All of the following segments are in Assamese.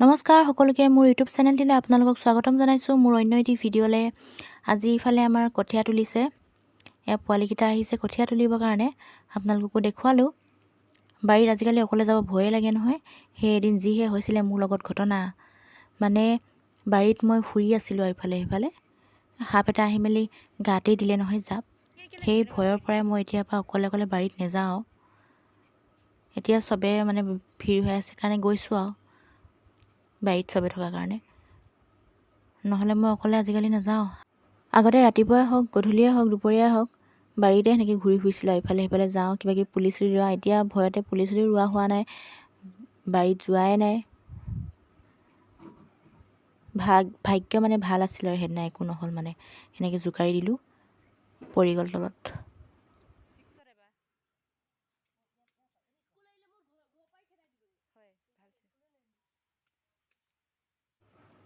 নমস্কাৰ সকলোকে মোৰ ইউটিউব চেনেলটিলৈ আপোনালোকক স্বাগতম জনাইছোঁ। মোৰ অন্য এটি ভিডিঅ'লৈ আজি ইফালে আমাৰ কঠীয়া তুলিছে। এয়া পোৱালিকেইটা আহিছে কঠীয়া তুলিবৰ কাৰণে। আপোনালোককো দেখুৱালোঁ। বাৰীত আজিকালি অকলে যাব ভয়ে লাগে নহয়। সেই এদিন যিহে হৈছিলে মোৰ লগত ঘটনা। মানে বাৰীত মই ফুৰি আছিলোঁ আৰু ইফালে সিফালে। সাপ এটা আহি মেলি গাতেই দিলে নহয় জাপ। সেই ভয়ৰ পৰাই মই এতিয়াৰ পৰা অকলে অকলে বাৰীত নাযাওঁ। এতিয়া চবে মানে ভিৰ হৈ আছে কাৰণে গৈছোঁ আৰু। বাৰীত চবে থকাৰ কাৰণে। নহ'লে মই অকলে আজিকালি নাযাওঁ। আগতে ৰাতিপুৱাই হওক গধূলিয়ে হওক দুপৰীয়াই হওক বাৰীতে সেনেকৈ ঘূৰি ফুৰিছিলোঁ। ইফালে সিফালে যাওঁ কিবা কিবি পুলি চুলি ৰোৱা। এতিয়া ভয়তে পুলি চুলি ৰোৱা হোৱা নাই বাৰীত যোৱাই নাই। ভাগ ভাগ্য মানে ভাল আছিল আৰু সেইদিনা একো নহ'ল মানে। সেনেকৈ জোকাৰি দিলোঁ পৰি গ'ল তলত।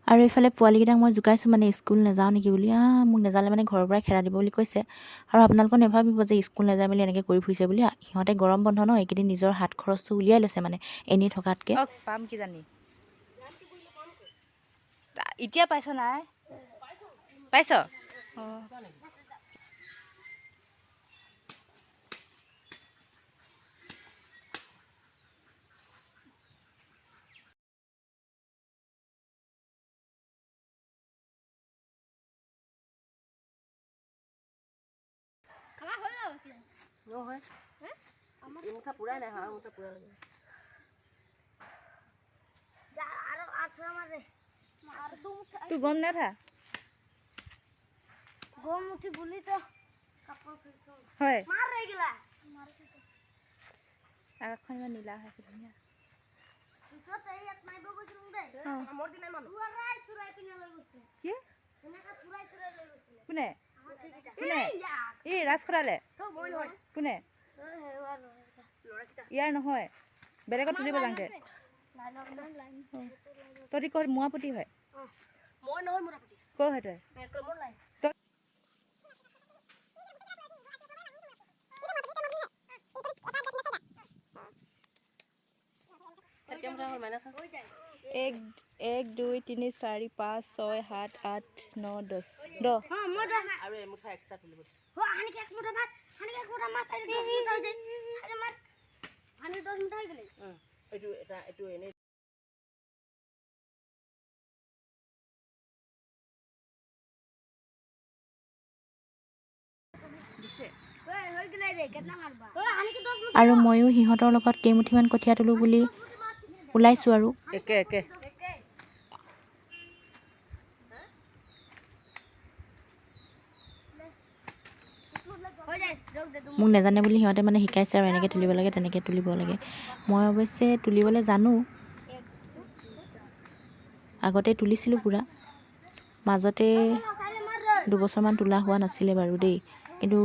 আৰু এইফালে পোৱালিকেইটাক মই জোকাইছোঁ মানে স্কুল নাযাওঁ নেকি বুলি। মোক নাযালে মানে ঘৰৰ পৰাই খেদা দিব বুলি কৈছে। আৰু আপোনালোকেও নাভাবিব যে স্কুল নাযায় মেলি এনেকৈ কৰি ফুৰিছে বুলি। সিহঁতে গৰম বন্ধ ন এইকেইদিন নিজৰ হাত খৰচটো উলিয়াই লৈছে মানে এনেই থকাতকৈ। অ পাম কিজানি। এতিয়া পাইছ নাই? পাইছ? অঁ। নহয় মুঠা পুৰাই নাই হয় মুঠা পুৰা লাগে তুই গম নাথা গোমুঠি বুলি তো। কাপোৰ খুলিছো হয়। মাৰ ৰৈ গেলা আকাশখন ইমান নীলা হৈ আছে ধুনীয়া ভিতৰত এই ইয়াত মাৰিব গৈছিলো দেই অঁ মোৰ দিনাই মানুহ চুৰাই চুৰাই পিনে লৈ গৈছে। কি? এনেকা চুৰাই চুৰাই লৈ গৈছিলে কোনে কোনে ইয়াক ই ৰাজ খৰালে তই মই নহয় কোনে? ল'ৰাকেইটা ইয়াৰ নহয়। বেলেগত তুলিব যাওঁতে। তহঁতি ক'ত? মোৱাপতি হয়। মই নহয় মোৰ আপত্তি ক'ৰ হয় তই? তই মোৰ লাই এতিয়া মুঠা হ'ল মাইনাছ আছে এক এক দুই তিনি চাৰি পাঁচ ছয় সাত আঠ ন দহ। এইটো এটা এইটো এনেই আৰু ময়ো সিহঁতৰ লগত কেইমুঠিমান কঠীয়া তোলোঁ বুলি ওলাইছোঁ আৰু। একে একে হৈ যায় ৰখ দে মোক নাজানে বুলি সিহঁতে মানে শিকাইছে আৰু এনেকৈ তুলিব লাগে তেনেকৈ তুলিব লাগে। মই অৱশ্যে তুলিবলৈ জানো। আগতে তুলিছিলোঁ পূৰা। মাজতে দুবছৰমান তোলা হোৱা নাছিলে বাৰু দেই। কিন্তু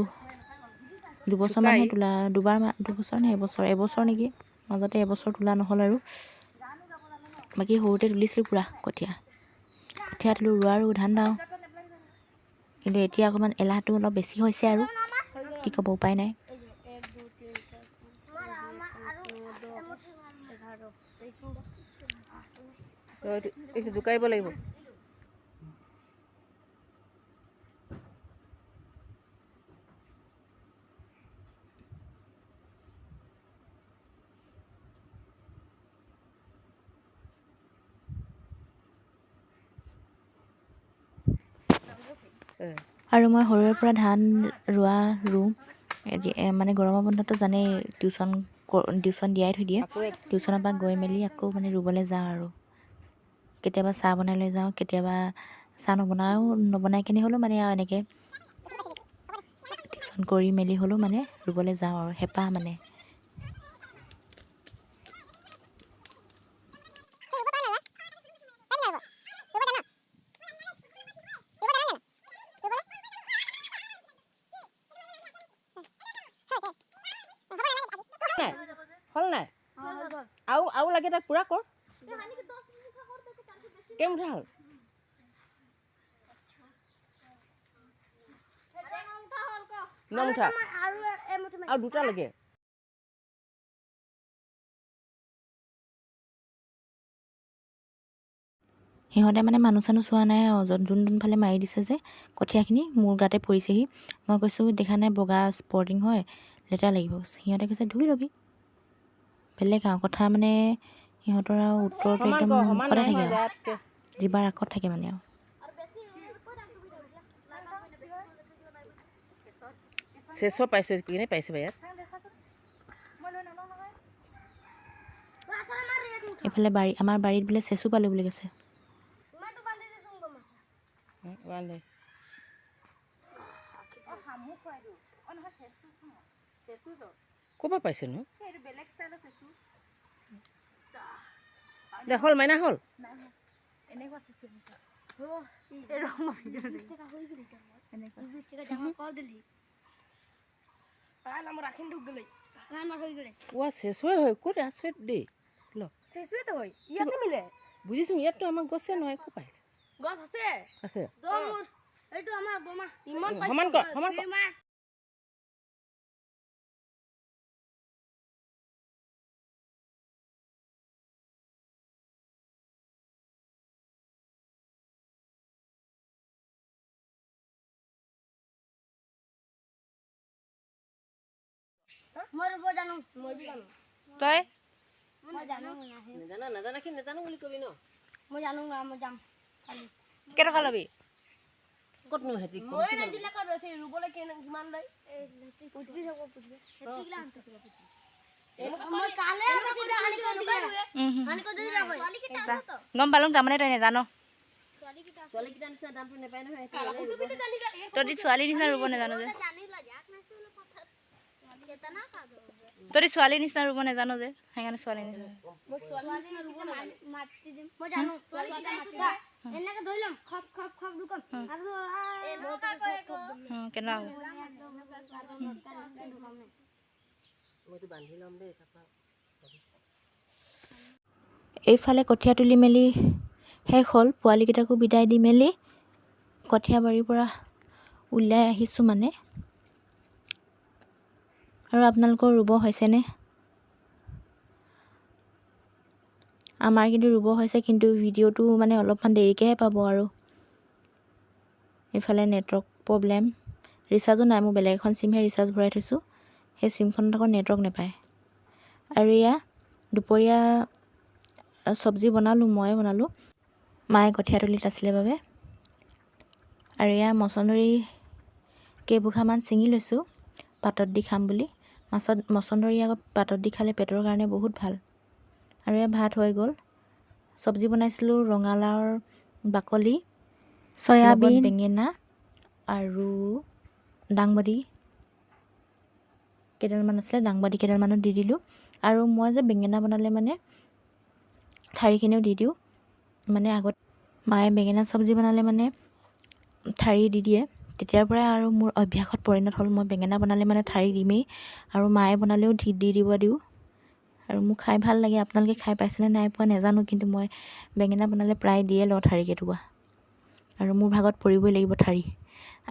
দুবছৰমানহে তোলা দুবাৰ দুবছৰ নে এবছৰ এবছৰ নেকি? মাজতে এবছৰ তোলা নহ'ল আৰু। বাকী সৰুতে তুলিছিলোঁ পূৰা কঠীয়া। কঠীয়া তোলোঁ ৰোৱাৰো ধান দাওঁ। কিন্তু এতিয়া অকণমান এলাহটো অলপ বেছি হৈছে আৰু। কি ক'ব উপায় নাই তই এইটো- এইটো জোকাৰিব লাগিব এ, আৰু মই সৰুৰে পৰা ধান ৰোৱা ৰুওঁ। মানে গৰমৰ বন্ধটো জানেই টিউশ্যন টিউশ্যন দিয়াই থৈ দিয়ে। টিউশ্যনৰ পৰা গৈ মেলি আকৌ মানে ৰুবলৈ যাওঁ আৰু। কেতিয়াবা চাহ বনাই লৈ যাওঁ কেতিয়াবা চাহ নবনাও নবনাই কিনে হ'লেও মানে আৰু এনেকৈ টিউশ্যন কৰি মেলি হ'লেও মানে ৰুবলৈ যাওঁ আৰু হেঁপাহ মানে। হ'ল নাই? আৰু আৰু লাগে তাক পূৰা কৰ। কেইমুঠা হ'ল? ন মুঠা আৰু এমুঠি আৰু দুটা লাগে। সিহঁতে মানে মানুহ চানুহ চোৱা নাই আৰু। যোন যোন যোনফালে মাৰি দিছে যে কঠীয়াখিনি মোৰ গাতে পৰিছেহি। মই কৈছোঁ দেখা নাই বগা স্পৰ্টিং হয় লেতেৰা লাগিব। সিহঁতে কৈছে ধুই ল'বি। বেলেগ আৰু কথা মানে সিহঁতৰ আৰু উত্তৰটো একদম মুখতে থাকে আৰু। জিবাৰ আগত থাকে মানে আৰু। চেচ পাইছে কিনে পাইছে ইয়াত? এইফালে বাৰী আমাৰ বাৰীত বোলে চেচু পালোঁ বুলি কৈছে। ইমানটো বান্ধি দিছোং তোমাক উম, বান্ধে ক'ৰ পৰা পাইছেনো দে হ'ল মাইনা হ'ল। পুৱা চেচুৱে হয় ক'ত আচৰিত দেই। ল। চেচুৱেতো হয় ইয়াতে মিলে। বুজিছোঁ ইয়াততো আমাৰ গছে নহয় ক'ৰ পাই গছ আছে। আছে। এইটো আমাৰ বোমা ইমান সমান কৰ সমান কৰ। বোমা মই ৰুব জানো মই জানো তই মই জানো নাহে নাজানা নাজানাখিনি নাজানো বুলি কবি ন মই জানো না মই যাম কালি কেইটকা ল'বি ক'তনো সিহঁতি কম মই নাজিলাকা ৰৈছে ৰুবলৈ কেনে- কিমান লয় পুতলি হ'ব পুতলি সেতিগিলা আনতে ছিল পুতলি মই কালে পুতলি হানি কৰি দিলে হানি কৰি দিলে হয় গম পালোঁ তাৰমানে তই নেজানো ছোৱালীকেইটা নিচিনা দামটো নাপায় নহয় তহঁতি ছোৱালী নিচিনা ৰুব নেজানো যে জানিলা যাক নাছিল পথাৰ কেতনা কাজ তহঁতি ছোৱালী নিচিনা ৰুব নেজানো যে সেইকাৰণে ছোৱালী নিচিনা এইফালে কঠীয়া তুলি মেলি শেষ হ'ল পোৱালিকেইটাকো বিদায় দি মেলি কঠীয়া বাৰীৰ পৰা ওলাই আহিছোঁ মানে আৰু আপোনালোকৰ ৰুব হৈছেনে? আমাৰ কিন্তু ৰুব হৈছে কিন্তু ভিডিঅ'টো মানে অলপমান দেৰিকৈহে পাব আৰু। এইফালে নেটৱৰ্ক প্ৰব্লেম। ৰিচাৰ্জো নাই মোৰ বেলেগ এখন চিমহে ৰিচাৰ্জ ভৰাই থৈছোঁ। সেই চিমখনত আকৌ নেটৱৰ্ক নাপায়। আৰু এয়া দুপৰীয়া চব্জি বনালোঁ ময়ে বনালোঁ। মায়ে কঠীয়া তলিত আছিলে বাবে। আৰু এয়া মচন্দৰী কেইবোখামান ছিঙি লৈছোঁ পাতত দি খাম বুলি। মাছত মচন্দৰী আকৌ পাতত দি খালে পেটৰ কাৰণে বহুত ভাল। আৰু এয়া ভাত হৈ গ'ল। চব্জি বনাইছিলোঁ ৰঙালাওৰ বাকলি চয়াবিন। বেঙেনা আৰু দাংবডি। কেইডালমান আছিলে দাংবডি কেইডালমানো দি দিলোঁ। আৰু মই যে বেঙেনা বনালে মানে ঠাৰিখিনিও দি দিওঁ। মানে আগত মায়ে বেঙেনা চব্জি বনালে মানে ঠাৰি দি দিয়ে। তেতিয়াৰ পৰাই আৰু মোৰ অভ্যাসত পৰিণত হ'ল। মই বেঙেনা বনালে মানে ঠাৰি দিমেই আৰু মায়ে বনালেও দি দি দিব দিওঁ। আৰু মোৰ খাই ভাল লাগে। আপোনালোকে খাই পাইছেনে নাই পোৱা নাজানো কিন্তু মই বেঙেনা বনালে প্ৰায় দিয়ে লওঁ ঠাৰি কেইটুকুৰা। আৰু মোৰ ভাগত পৰিবই লাগিব ঠাৰি।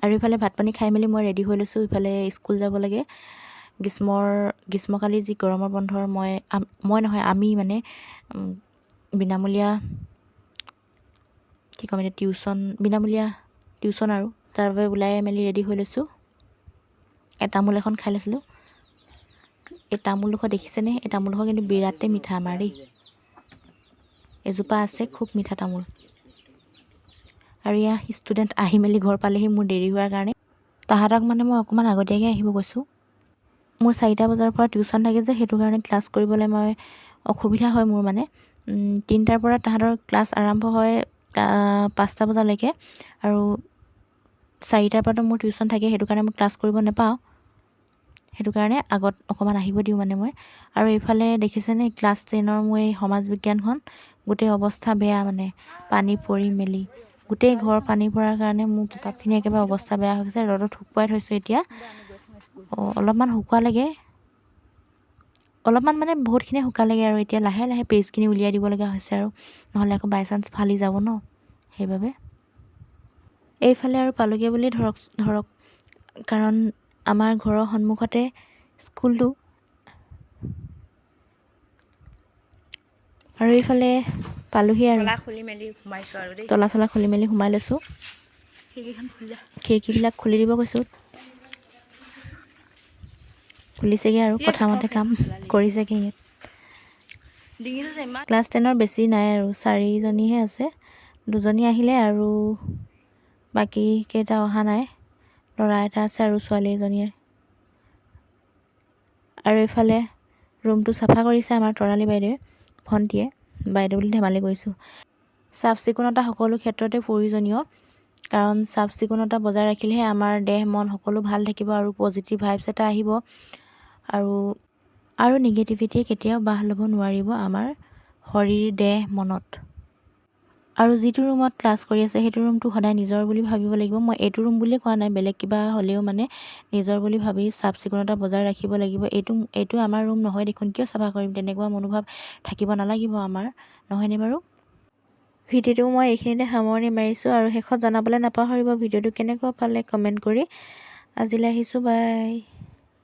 আৰু ইফালে ভাত পানী খাই মেলি মই ৰেডি হৈ লৈছোঁ। ইফালে স্কুল যাব লাগে। গ্ৰীষ্মৰ গ্ৰীষ্মকালীৰ যি গৰমৰ বন্ধৰ মই মই নহয় আমি মানে বিনামূলীয়া কি ক'ম এতিয়া টিউশ্যন বিনামূলীয়া টিউশ্যন আৰু তাৰ বাবে ওলাই মেলি ৰেডি হৈ লৈছোঁ। তামোল এখন খাই লৈছিলোঁ। এই তামোলডোখৰ দেখিছেনে এই তামোলডোখৰ কিন্তু বিৰাটেই মিঠা আমাৰ দেই। এজোপা আছে খুব মিঠা তামোল আৰু এয়া ষ্টুডেণ্ট আহি মেলি ঘৰ পালেহি মোৰ দেৰি হোৱাৰ কাৰণে। তাহাঁতক মানে মই অকণমান আগতীয়াকৈ আহিব কৈছোঁ। মোৰ চাৰিটা বজাৰ পৰা টিউশ্যন থাকে যে সেইটো কাৰণে ক্লাছ কৰিবলৈ মই অসুবিধা হয় মোৰ মানে। তিনিটাৰ পৰা তাহাঁতৰ ক্লাছ আৰম্ভ হয় পাঁচটা বজালৈকে। আৰু চাৰিটাৰ পৰাতো মোৰ টিউশ্যন থাকে সেইটো কাৰণে মই ক্লাছ কৰিব নাপাওঁ। সেইটো কাৰণে আগত অকণমান আহিব দিওঁ মানে মই। আৰু এইফালে দেখিছেনে ক্লাছ টেনৰ মোৰ এই সমাজ বিজ্ঞানখন গোটেই অৱস্থা বেয়া মানে পানী পৰি মেলি। গোটেই ঘৰ পানী পৰাৰ কাৰণে মোৰ কিতাপখিনি একেবাৰে অৱস্থা বেয়া হৈ গৈছে ৰ'দত শুকুৱাই থৈছোঁ এতিয়া। অলপমান শুকুৱালেগে অলপমান মানে বহুতখিনি শুকালেগে আৰু এতিয়া লাহে লাহে পেজখিনি উলিয়াই দিব লগা হৈছে আৰু। নহ'লে আকৌ বাই ফালি যাব ন সেইবাবে। এইফালে আৰু পালোগে বুলি ধৰক ধৰক কাৰণ আমাৰ ঘৰৰ সন্মুখতে স্কুলটো। আৰু এইফালে পালোহি আৰু। খুলি মেলি সোমাইছোঁ আৰু দেই। তলা চলা খুলি মেলি সোমাই লৈছোঁ। খিৰিকীবিলাক খুলি দিব কৈছোঁ। খুলিছেগৈ আৰু কথামতে কাম কৰিছেগৈ ইয়াত। ক্লাছ টেনৰ বেছি নাই আৰু চাৰিজনীহে আছে। দুজনী আহিলে আৰু বাকী কেইটা অহা নাই। ল'ৰা এটা আছে আৰু ছোৱালী এজনীৰ। আৰু এইফালে ৰুমটো চাফা কৰিছে আমাৰ তৰালি বাইদেৱে ভণ্টীয়ে। বাইদেউ বুলি ধেমালি কৰিছোঁ। চাফ চিকুণতা সকলো ক্ষেত্ৰতে প্ৰয়োজনীয়। কাৰণ চাফ চিকুণতা বজাই ৰাখিলেহে আমাৰ দেহ মন সকলো ভাল থাকিব আৰু পজিটিভ ভাইবছ এটা আহিব। আৰু আৰু নিগেটিভিটিয়ে কেতিয়াও বাহ ল'ব নোৱাৰিব আমাৰ শৰীৰ দেহ মনত। আৰু যিটো ৰুমত ক্লাছ কৰি আছে সেইটো ৰুমটো সদায় নিজৰ বুলি ভাবিব লাগিব। মই এইটো ৰুম বুলিয়ে কোৱা নাই বেলেগ কিবা হ'লেও মানে নিজৰ বুলি ভাবি চাফ চিকুণতা বজাই ৰাখিব লাগিব। এইটো এইটো আমাৰ ৰুম নহয় দেখোন কিয় চাফা কৰিম? তেনেকুৱা মনোভাৱ থাকিব নালাগিব আমাৰ নহয়নে বাৰু? ভিডিঅ'টো মই এইখিনিতে সামৰণি মাৰিছোঁ আৰু শেষত জনাবলৈ নাপাহৰিব। ভিডিঅ'টো কেনেকুৱা পালে কমেণ্ট কৰি আজিলৈ আহিছোঁ বাই।